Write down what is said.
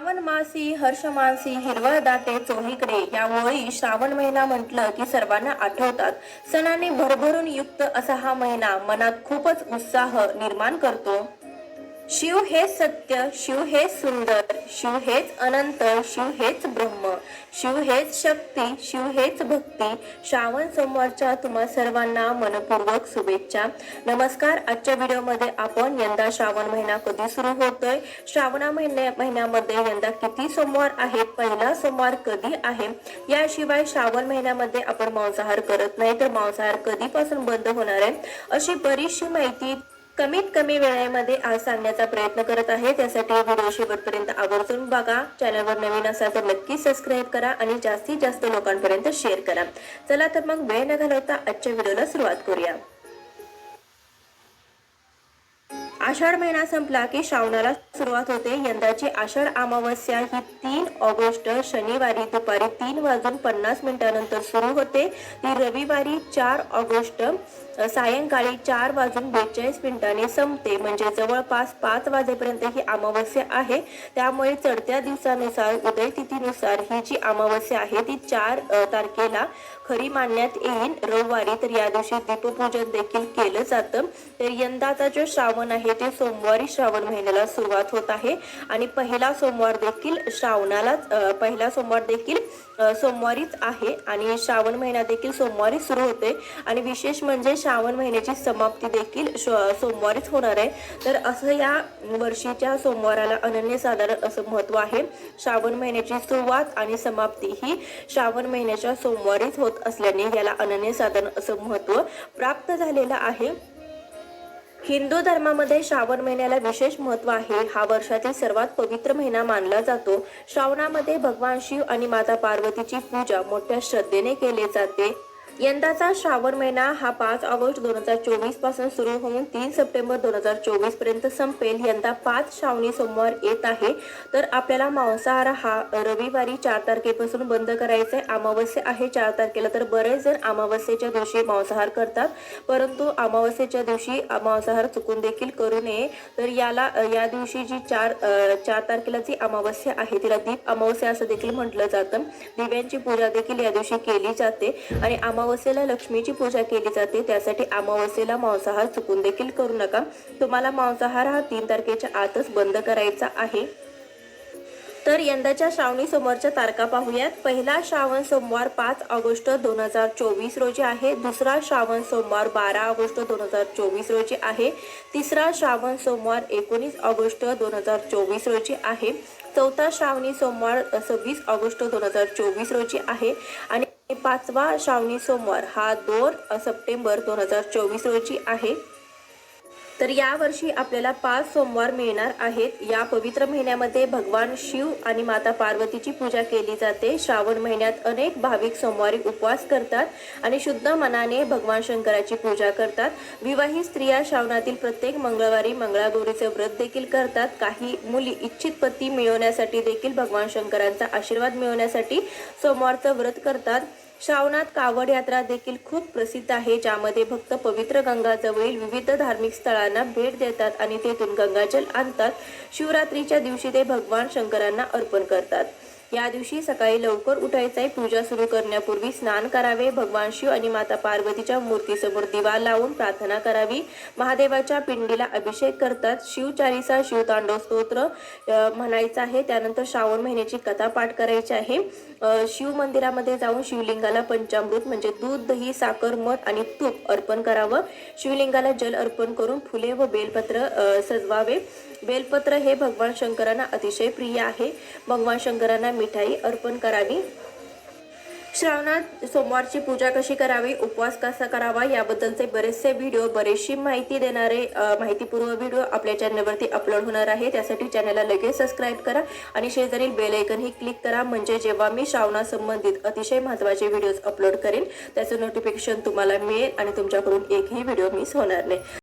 श्रावण मासी हर्षमानसी हिरवळ दाते चोहीकडे. या ओळी श्रावण महिना म्हटलं की सर्वांना आठवतात. सणाने भरभरून युक्त असा हा महिना मनात खूपच उत्साह निर्माण करतो. शिव हे सत्य शिव हे सुंदर शिव हेच अनंत शिव हेच ब्रह्म शिव हेच शक्ती शिव हेच भक्ती. श्रावण सोमवारच्या तुम्हा सर्वांना मनपूर्वक शुभेच्छा. नमस्कार आजच्या व्हिडिओमध्ये आपण यंदा श्रावण महिना कधी सुरू होतोय? श्रावणा महिन्या महिन्यामध्ये यंदा किती सोमवार आहेत पहिला सोमवार कधी आहे? याशिवाय श्रावण महिन्यामध्ये आपण मांसाहार करत नाही तर मांसाहार कधीपासून बंद होणार आहे? अशी बरीचशी माहिती कमीत कमी वेळेमध्ये आज सांगण्याचा प्रयत्न करत आहे. त्यासाठी व्हिडिओ शेवटपर्यंत आवर्जून बघा. चॅनलवर नवीन असाल तर नक्की सबस्क्राईब करा आणि जास्तीत जास्त लोकांपर्यंत शेअर करा. चला तर मग वेळ न घालवता आजच्या व्हिडिओला सुरुवात करूया. आषाढ महिना संपला की श्रावणाला सुरुवात होते. यंदाची आषाढ अमावस्या ही तीन ऑगस्ट शनिवारी दुपारी तीन वाजून पन्नास मिनिटानंतर सुरू होते. ती रविवारी चार ऑगस्ट सायंकाळी चार वाजून बेचाळीस मिनिटांनी संपते. म्हणजे जवळपास पाच वाजेपर्यंत ही अमावस्या आहे. त्यामुळे चढत्या दिवसानुसार उदय तिथीनुसार ही जी अमावस्या आहे ती चार तारखेला खरी मानण्यात येईल रविवारी तर या दिवशी दीपपूजन देखील केलं जातं. तर यंदाचा जो श्रावण आहे ते सोमवारी श्रावण महिन्याला सुरुवात होत आहे. आणि पहिला सोमवार देखील श्रावणालाच पहिला सोमवार देखील सोमवारीच आहे. आणि श्रावण महिना देखील सोमवारी सुरू होते आणि विशेष म्हणजे श्रावण महिन्याची समाप्ती देखील श- सोमवारीच होणार आहे. तर असं या वर्षीच्या सोमवाराला अनन्यसाधारण असं महत्त्व आहे. श्रावण महिन्याची सुरुवात आणि समाप्ती ही श्रावण महिन्याच्या सोमवारीच होत असल्याने याला अनन्यसाधारण असं महत्त्व प्राप्त झालेलं आहे. हिंदू धर्मामध्ये श्रावण महिन्याला विशेष महत्त्व आहे. हा वर्षातील सर्वात पवित्र महिना मानला जातो. श्रावणामध्ये भगवान शिव आणि माता पार्वतीची पूजा मोठ्या श्रद्धेने केली जाते. यंदाचा श्रावण महिना हा पाच ऑगस्ट दोन हजार चोवीसपासून सुरू होऊन तीन सप्टेंबर दोन हजार चोवीसपर्यंत संपेल. यंदा पाच श्रावणी सोमवार येत आहे. तर आपल्याला मांसाहार हा रविवारी चार तारखेपासून बंद करायचा आहे. अमावस्या आहे चार तारखेला तर बरेच जण अमावस्येच्या दिवशी मांसाहार करतात. परंतु अमावस्येच्या दिवशी मांसाहार चुकून देखील करू नये. तर याला या दिवशी जी चार चार तारखेला जी अमावस्या आहे तिला दीप अमावस्या असं देखील म्हटलं जातं. दिव्यांची पूजा देखील या दिवशी केली जाते. आणि अमावस्येला लक्ष्मीची पूजा केली जाते. त्यासाठी अमावस्येला मांसाहार चुकून देखील करू नका. तुम्हाला मांसाहार हा तीन तारखेच्या आतच बंद करायचा आहे. तर यंदाच्या श्रावणी समोरच्या तारखा पाहूयात. पहिला श्रावण सोमवार पाच ऑगस्ट दोन हजार चोवीस रोजी आहे. दुसरा श्रावण सोमवार बारा ऑगस्ट दोन हजार चोवीस रोजी आहे. तिसरा श्रावण सोमवार एकोणीस ऑगस्ट दोन हजार चोवीस रोजी आहे. चौथा श्रावणी सोमवार सव्वीस ऑगस्ट दोन हजार चोवीस रोजी आहे. आणि पाचवा श्रावणी सोमवार हा दोन सप्टेंबर दोन हजार चोवीस रोजी आहे. तर यावर्षी आपल्याला पाच सोमवार मिळणार आहेत. या पवित्र महिन्यामध्ये भगवान शिव आणि माता पार्वतीची पूजा केली जाते. श्रावण महिन्यात अनेक भाविक सोमवारी उपवास करतात आणि शुद्ध मनाने भगवान शंकराची पूजा करतात. विवाहित स्त्रिया श्रावणातील प्रत्येक मंगळवारी मंगळागौरीचे व्रत देखील करतात. काही मुली इच्छित पती मिळवण्यासाठी देखील भगवान शंकरांचा आशीर्वाद मिळवण्यासाठी सोमवारचं व्रत करतात. श्रावणात कावड यात्रा देखील खूप प्रसिद्ध आहे ज्यामध्ये भक्त पवित्र गंगाजवळील विविध धार्मिक स्थळांना भेट देतात आणि तेथून गंगाजल आणतात. शिवरात्रीच्या दिवशी ते भगवान शंकरांना अर्पण करतात. या दिवशी सकाळी लवकर उठायचे पूजा सुरू करण्यापूर्वी स्नान करावे. भगवान शिव आणि माता पार्वतीच्या मूर्तीसमोर दिवा लावून प्रार्थना करावी. महादेवाच्या पिंडीला अभिषेक करतात. शिव चालिसा शिवतांडव स्तोत्र म्हणायचं आहे. त्यानंतर श्रावण महिन्याची कथा पाठ करायची आहे. शिव मंदिरामध्ये जाऊन शिवलिंगाला पंचामृत म्हणजे दूध दही साखर मध आणि तूप अर्पण करावं. शिवलिंगाला जल अर्पण करून फुले व बेलपत्र सजवावे. बेलपत्र हे भगवान शंकरांना अतिशय प्रिय आहे. भगवान शंकरांना मिठाई अर्पण करावी. श्रावणात सोमवारची पूजा कशी करावी उपवास कसा करावा याबद्दलचे बरेचसे व्हिडिओ बरेचशी माहिती देणारे माहितीपूर्व व्हिडिओ आपल्या चॅनलवरती अपलोड होणार आहे. त्यासाठी चॅनलला लगेच सबस्क्राईब करा आणि शेजारील बेल ही क्लिक करा. म्हणजे जेव्हा मी श्रावणासंबंधित अतिशय महत्त्वाचे व्हिडिओज अपलोड करेन त्याचं नोटिफिकेशन तुम्हाला मिळेल आणि तुमच्याकडून एकही व्हिडिओ मिस होणार नाही.